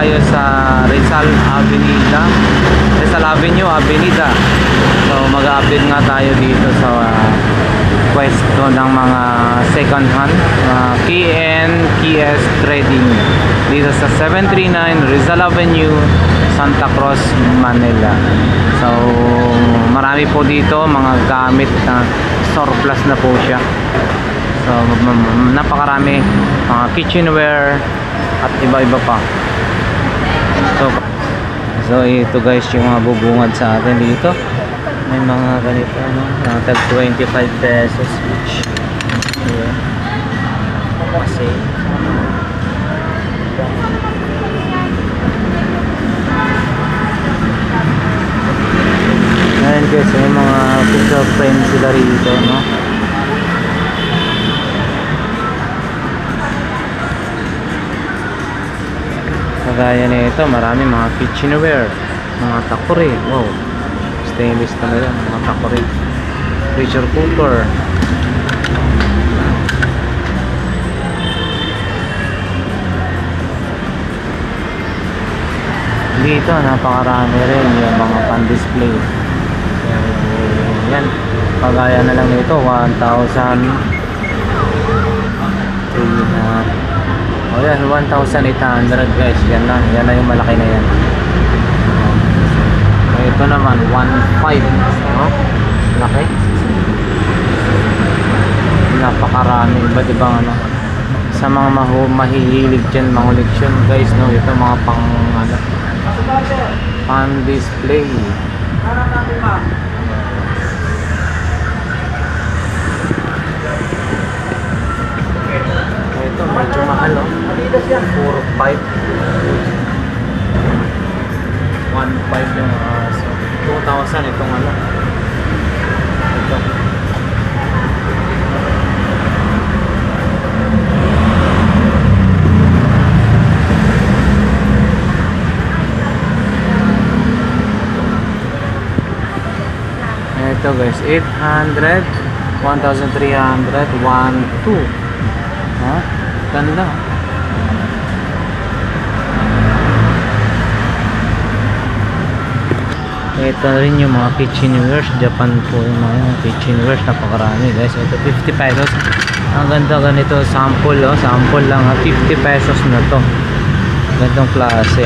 tayo sa Rizal Avenida, Rizal Avenue, Avenida. So mag-update nga tayo dito sa ah, pwesto ng mga second hand, uh, KN Trading dito sa 739 Rizal Avenue, Santa Cruz, Manila. So marami po dito mga gamit na surplus na po siya. So, napakarami mga kitchenware at iba-iba pa. So, so ito guys yung mga bubungad sa atin dito. May mga ganito, ano, mga tag 25 pesos each. Ayan. Kasi, Ayan guys, may mga picture frame sila rito, no? Kagaya nito, marami mga kitchenware, mga takore. Wow. Stainless talaga, mga takore. Pressure cooker. Dito, napakarami rin yung mga pan-display. So, yan. Kagaya na lang nito, 1,000 300 Oh yan, 1,800 guys. Yan na, yan na yung malaki na yan. Oh, ito naman, 1,500. No? Laki. Napakarami. Iba't ibang ano. Sa mga mahu mahihilig dyan, mga leksyon guys, no? Ito mga pang, ano, pang display. Ito, guys, 800, 1,300, 1, 2. Ha? Ganda. Ito rin yung mga kitchenwares. Japan po yung mga kitchenwares. Napakarami guys. Ito 50 pesos. Ang ganda ganito. Sample oh. Sample lang ha. 50 pesos na to. Gandong klase.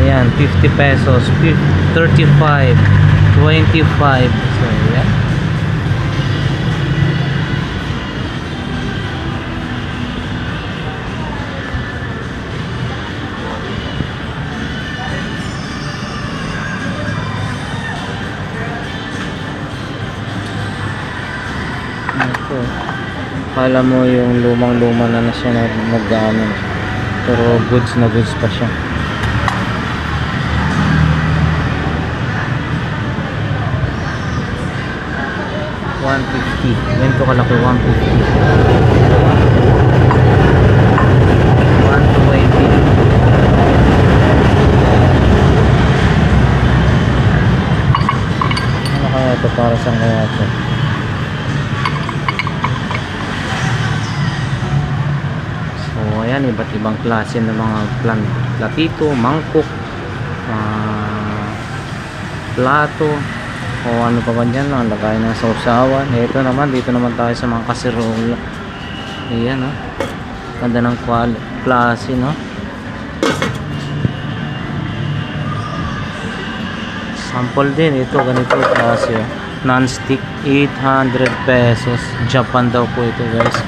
Ayan. 50 pesos. 50, 35. 25. So yan. Ito. Kala mo yung lumang-luma na na siya na nag-ano. Pero goods na goods pa siya. One fifty. Ganito kalaki, one fifty. One twenty. Ano kaya ito para sa kaya ito? So ayan, iba't ibang klase ng mga plan platito, mangkok, ah, plato, o ano pa ba dyan, ang lagay ng sausawan. Ito naman, dito naman tayo sa mga kasirola. Ayan, no? Ganda ng klase, no? Sample din, ito, ganito klase. oh. Non-stick, 800 pesos. Japan daw po ito, guys.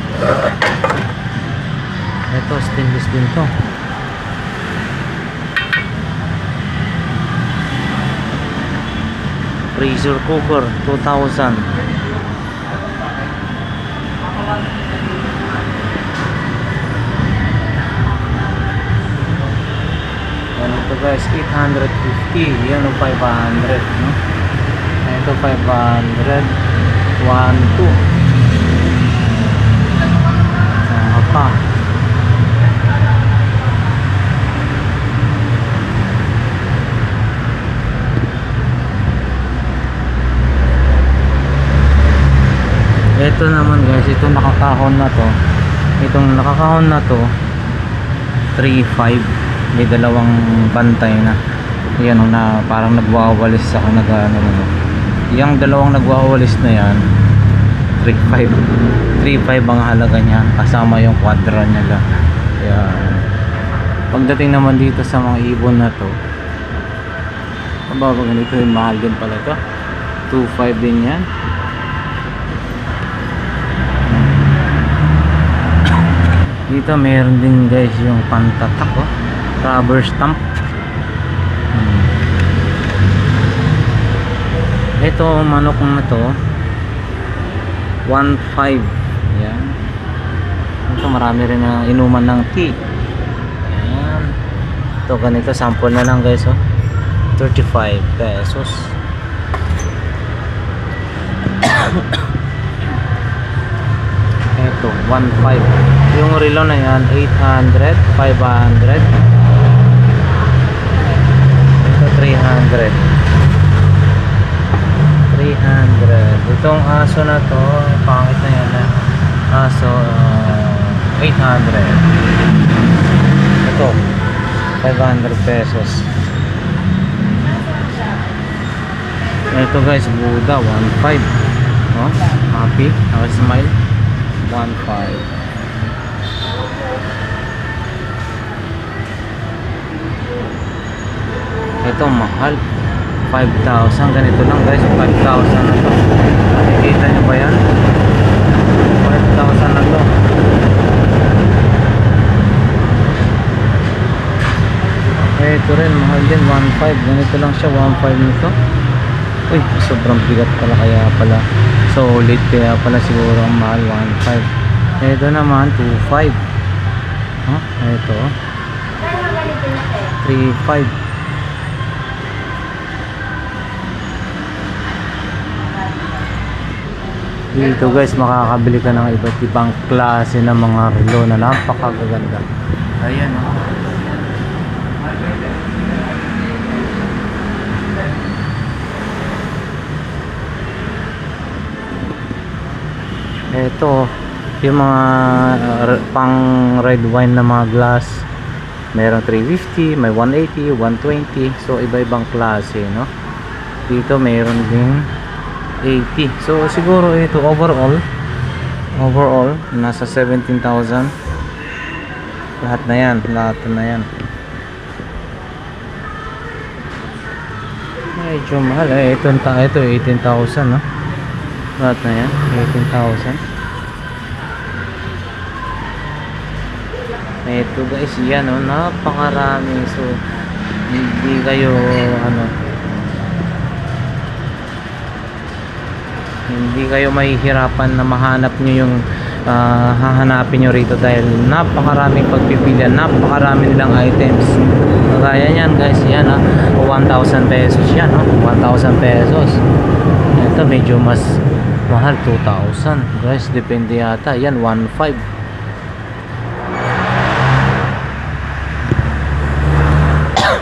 Ito, stainless din to. Pressure cooker, 2,000. Yan ito guys, 850. Yan yung 500. No? Ito 500. 1, 2. Saka pa. Ito naman guys, ito nakakahon na to. Itong nakakahon na to 3.5 may dalawang bantay na. Yan o na parang nagwawalis sa nag ano, ano. yung dalawang nagwawalis na yan 3.5 3.5 ang halaga niya kasama yung kwadra niya lang. Yan pagdating naman dito sa mga ibon na to mababa ganito yung mahal din pala to. 2.5 din yan dito meron din guys yung pantatak oh. rubber stamp. Hmm. ito manok na to. 1.5 yan ito marami rin na inuman ng tea. Yan ito ganito sample na lang guys oh. 35 pesos. Ito, 1.5. Yung relo na yan, 800, 500. Ito, 300. 300. Itong aso na to, pangit na yan. ah. Aso, ah, 800. Ito, 500 pesos. Ito guys, Buddha, 1.5. Oh, happy, smile. 1.5 ito mahal. 5,000 ganito lang guys. 5,000 na to. Nakikita nyo ba yan? 5,000 na to. Eh ito rin mahal din. 1.5 ganito lang siya 1.5 nito uy sobrang bigat pala kaya pala solid kaya pala siguro ang mahal 1.5 ito naman 2.5 huh? ito 3.5 dito guys makakabili ka ng iba't ibang klase ng mga relo na napakagaganda ayan oh. Ito, yung mga uh, pang red wine na mga glass. Meron 350, may 180, 120. So iba-ibang klase, no? Dito meron din 80. So siguro ito overall overall nasa 17,000. Lahat na 'yan, lahat na 'yan. Medyo mahal eh. Ito, ito 18,000, no? Lahat na yan, 18,000. Ito guys, yan oh, napakarami. So, hindi kayo, ano, hindi kayo mahihirapan na mahanap nyo yung ah, hahanapin nyo rito dahil napakaraming pagpipilian, napakarami nilang items. Kaya yan guys, yan ah, 1,000 pesos yan, no? 1,000 pesos. Ito medyo mas mahal 2,000 guys depende yata yan 1,500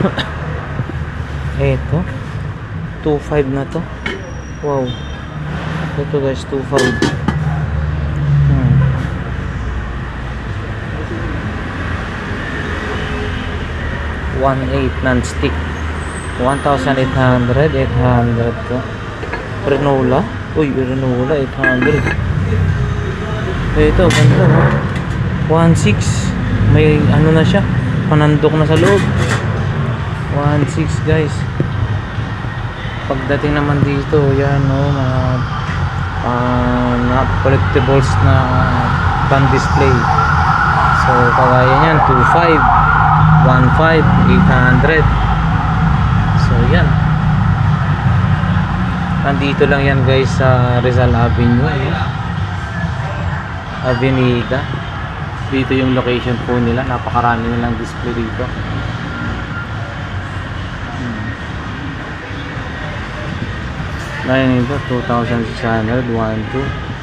eto. 2,500 na to. Wow. Ito guys 2,500 hmm. one eight non-stick 1,800 800 to. Renola? Uy Renola 800 ito ganda no 1.6 may ano na siya? Panandok na sa loob 1.6 guys. Pagdating naman dito yan no mga uh, na collectibles na pan display. So kagaya niyan 2.5 1.5 800 so yan. Nandito lang yan guys sa Rizal Avenue eh. Avenida. Dito yung location po nila. Napakarami nilang display dito Ngayon ito 2,600 1, 2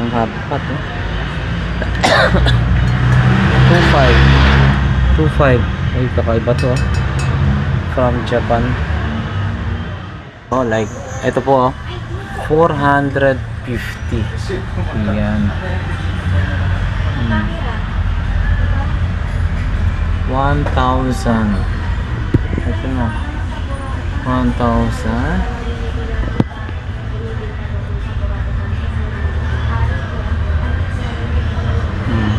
ang hapat oh 2.5 2.5 ay kakaiba to oh from Japan oh like ito po oh 450. Yan. Hmm. 1,000. Ito na. 1,000. Hmm.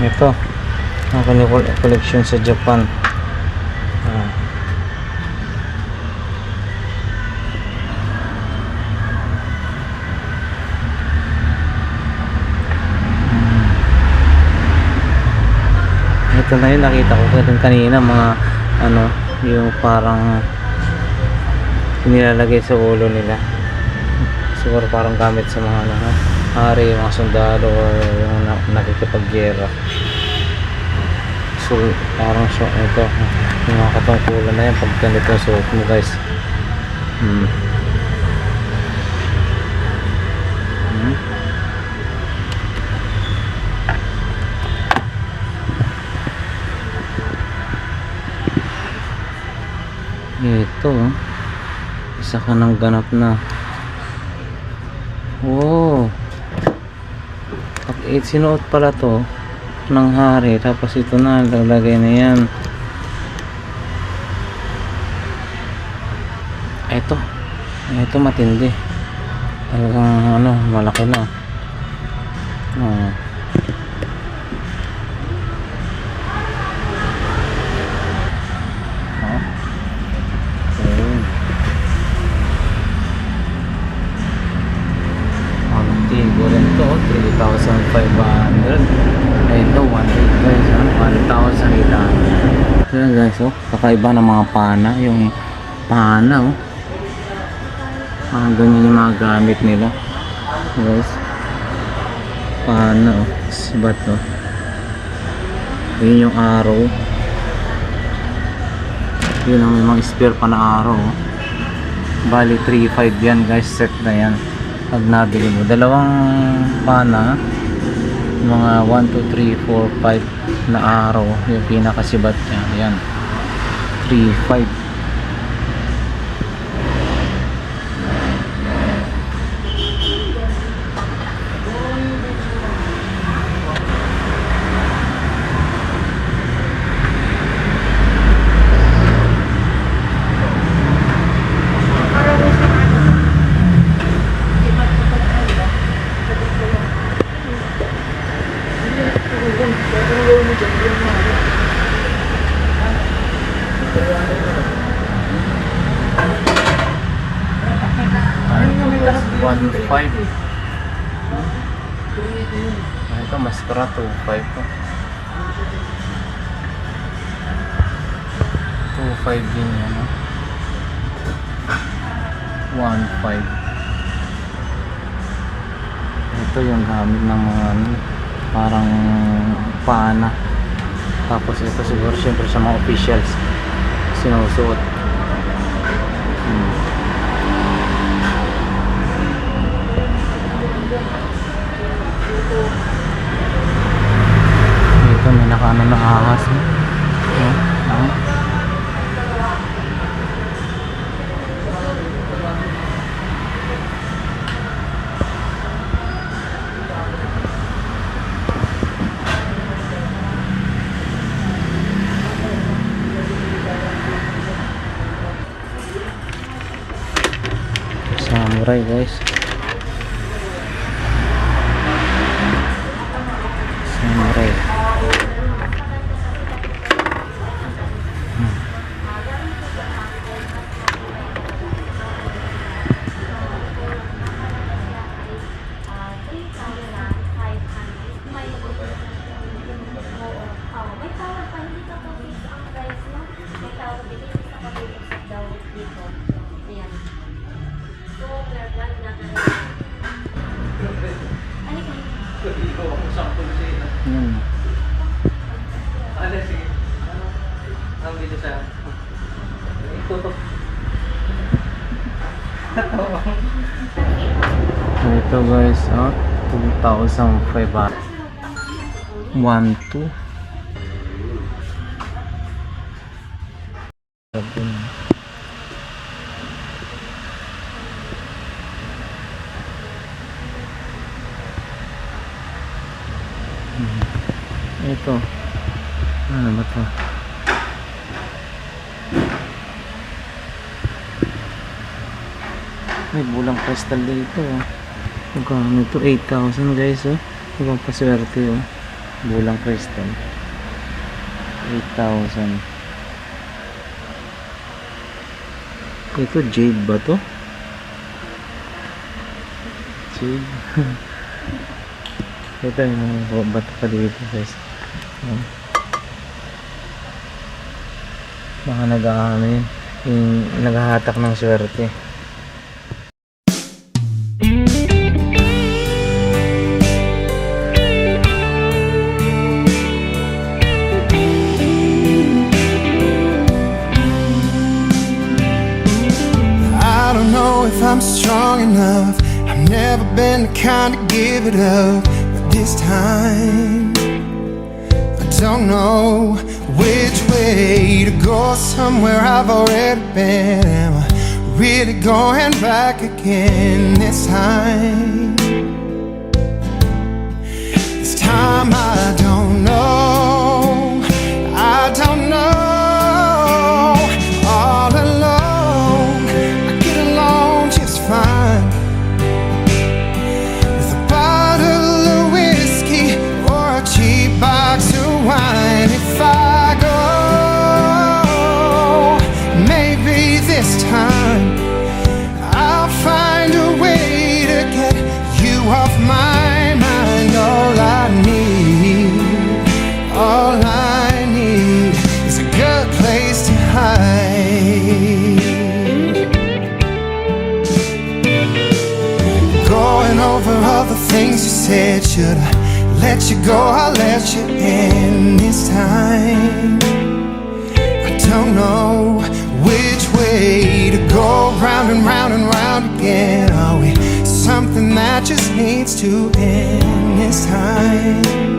Ito. Ang collection sa Japan. Ah. Ito na yun, nakita ko din kanina mga ano, yung parang nilalagay sa ulo nila. Siguro parang gamit sa mga ano, ha? hari, mga sundalo or yung na, nakikipagyera. So, parang so, ito, yung mga katungkulan na yan pag ganito suot mo guys. Hmm. Ito, oh. isa ka ng ganap na. Wow. Pag sinuot pala to ng hari, tapos ito na, lalagay na yan. Ito. Ito matindi. Talagang ano, malaki na. Oh. Ayun. Ang tigo rin to, 3,500. Ay, ito, 1,800 guys, ah, 1,800. Ayan guys, oh, kakaiba ng mga pana, yung pana, oh. Parang ganyan yung mga gamit nila. Guys. Pana, oh. Sibat, oh. Yun yung arrow. Yun ang mga spear pa na arrow, oh. Bali 3.5 yan guys, set na yan. Pag nabili mo. Dalawang pana, mga 1, 2, 3, 4, 5 na araw. Yung pinakasibat niya. Yan. 3, 5. 2.5 2.5 din yan 1.5 ito yung gamit ng mga ano, parang paana. Tapos ito siguro syempre sa mga officials sinusuot. Ito may nakaano na ahas. no? Oh, oh. Samurai guys. 2,500. 1, 2. sabon. Hmm. Ito. Ano ba to? May bulang crystal dito. Oh. Magkano ito? 8,000 guys. Oh. Ibang paswerte. Oh. Bulang crystal. 8,000. Ito jade ba to? Jade. Ito yung mga bato pa dito guys. Mga nag-ano yun. Yung naghahatak ng swerte. Up. But this time, I don't know which way to go. Somewhere I've already been. Am I really going back again this time? This time I don't know. Should I let you go? I'll let you in this time. I don't know which way to go round and round and round again. Are we something that just needs to end this time?